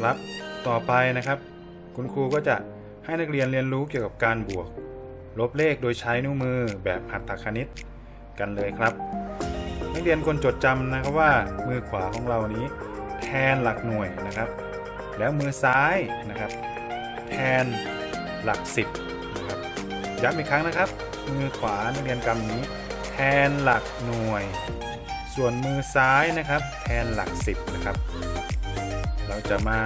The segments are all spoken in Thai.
ครับต่อไปนะครับ คุณครูก็จะให้นักเรียนเรียนรู้เกี่ยวกับการบวก ลบเลขโดยใช้นิ้วมือแบบหัตถคณิตกันเลยครับ นักเรียนควรจดจำนะครับว่ามือขวาของเรานี้ แทนหลักหน่วยนะครับ แล้วมือซ้ายนะครับ แทนหลักสิบนะครับย้ำอีกครั้งนะครับ มือขวานักเรียนกำนี้ แทนหลักหน่วย ส่วนมือซ้ายนะครับ แทนหลักสิบนะครับ เราจะมา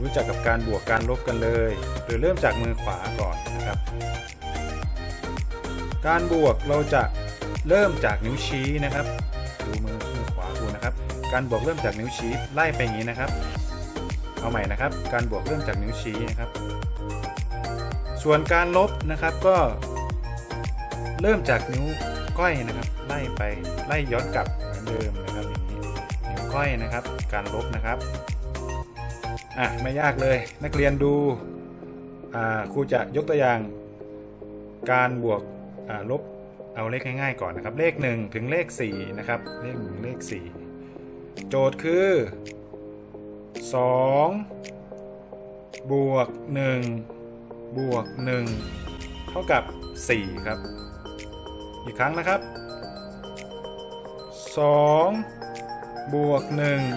รู้จักกับการบวกการลบกันเลย โดยเริ่มจากมือขวาก่อนนะครับ การบวกเราจะเริ่มจากนิ้วชี้นะครับ ดูมือมือขวาดูนะครับ การบวกเริ่มจากนิ้วชี้ไล่ไปอย่างนี้นะครับ เอาใหม่นะครับ การบวกเริ่มจากนิ้วชี้นะครับ ส่วนการลบนะครับก็เริ่มจากนิ้วก้อยนะครับ ไล่ไปไล่ย้อนกลับเหมือนเดิมนะครับอย่างนี้นิ้วก้อยนะครับ การลบนะครับ อะไม่ยากเลยนักเรียนดูอ่าครูจะยกตัวอย่าง การบวกอ่าลบเอาเลขง่ายๆก่อนนะครับ เลข 1 ถึงเลข4นะครับเลข1เลข 4 โจทย์คือ 2 บวก 1 บวก 1 เท่ากับ 4 ครับ อีกครั้งนะครับ 2 บวก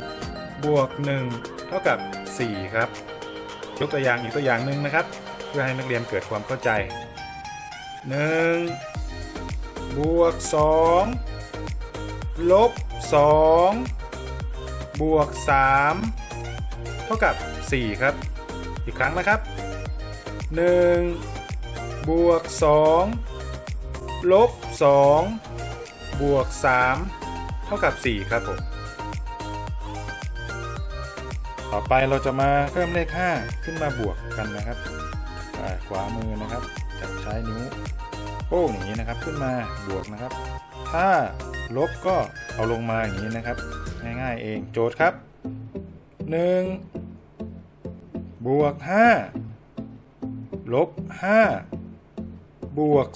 1 บวก 1 เท่ากับ 4 ครับ ยกตัวอย่างอีกตัวอย่างหนึ่งนะครับ เพื่อให้นักเรียนเกิดความเข้าใจ 1 บวก 2 ลบ 2 บวก 3 เท่ากับ 4 ครับ อีกครั้งนะครับ 1 บวก 2 ลบ 2 บวก 3 เท่ากับ 4 ครับผม ต่อไปเราจะมาเพิ่มเลข 5 ขึ้นมาบวกกันนะครับขวามือนะครับจะใช้นิ้วโป้งอย่างนี้นะครับขึ้นมาบวกนะครับ ถ้าลบก็เอาลงมาอย่างนี้นะครับ ง่ายๆเองโจทย์ครับ 1 บวก 5 ลบ 5 บวก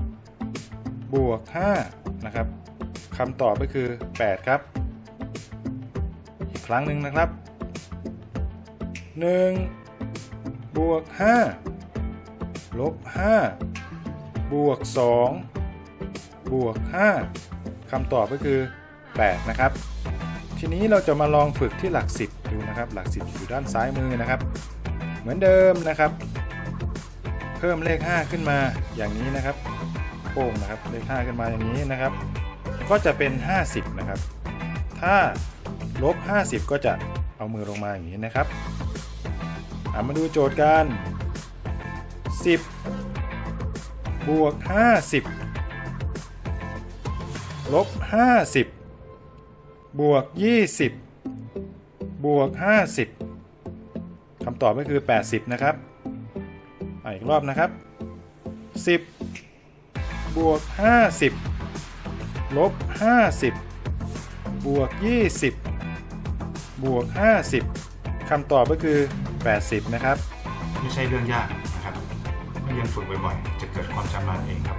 2 บวก 5 นะครับคำตอบก็คือ 8 ครับ ครั้งหนึ่งนะครับ 1 บวก 5 ลบ 5 บวก 2 บวก 5คำตอบก็คือ 8 นะครับ ทีนี้เราจะมาลองฝึกที่หลัก 10 ดูนะครับ หลัก 10 อยู่ด้านซ้ายมือนะครับ เหมือนเดิมนะครับ เพิ่มเลข 5 ขึ้นมาอย่างนี้นะครับโป้งนะครับเลข5ขึ้นมาอย่างนี้นะครับ ก็จะเป็น 50 นะครับ ถ้า ลบ 50 ก็จะเอามือลงมาอย่างนี้นะครับอะมาดูโจทย์กัน 10 บวก 50 ลบ 50 บวก 20 บวก 50 คำตอบก็คือ 80 นะครับอีกรอบนะครับ 10 บวก 50 ลบ 50 บวก 20 บวก 50คำตอบก็คือ 80 นะครับ ไม่ใช่เรื่องยากนะครับเมื่อเรียนฝึกบ่อยๆ จะเกิดความชำนาญเองครับ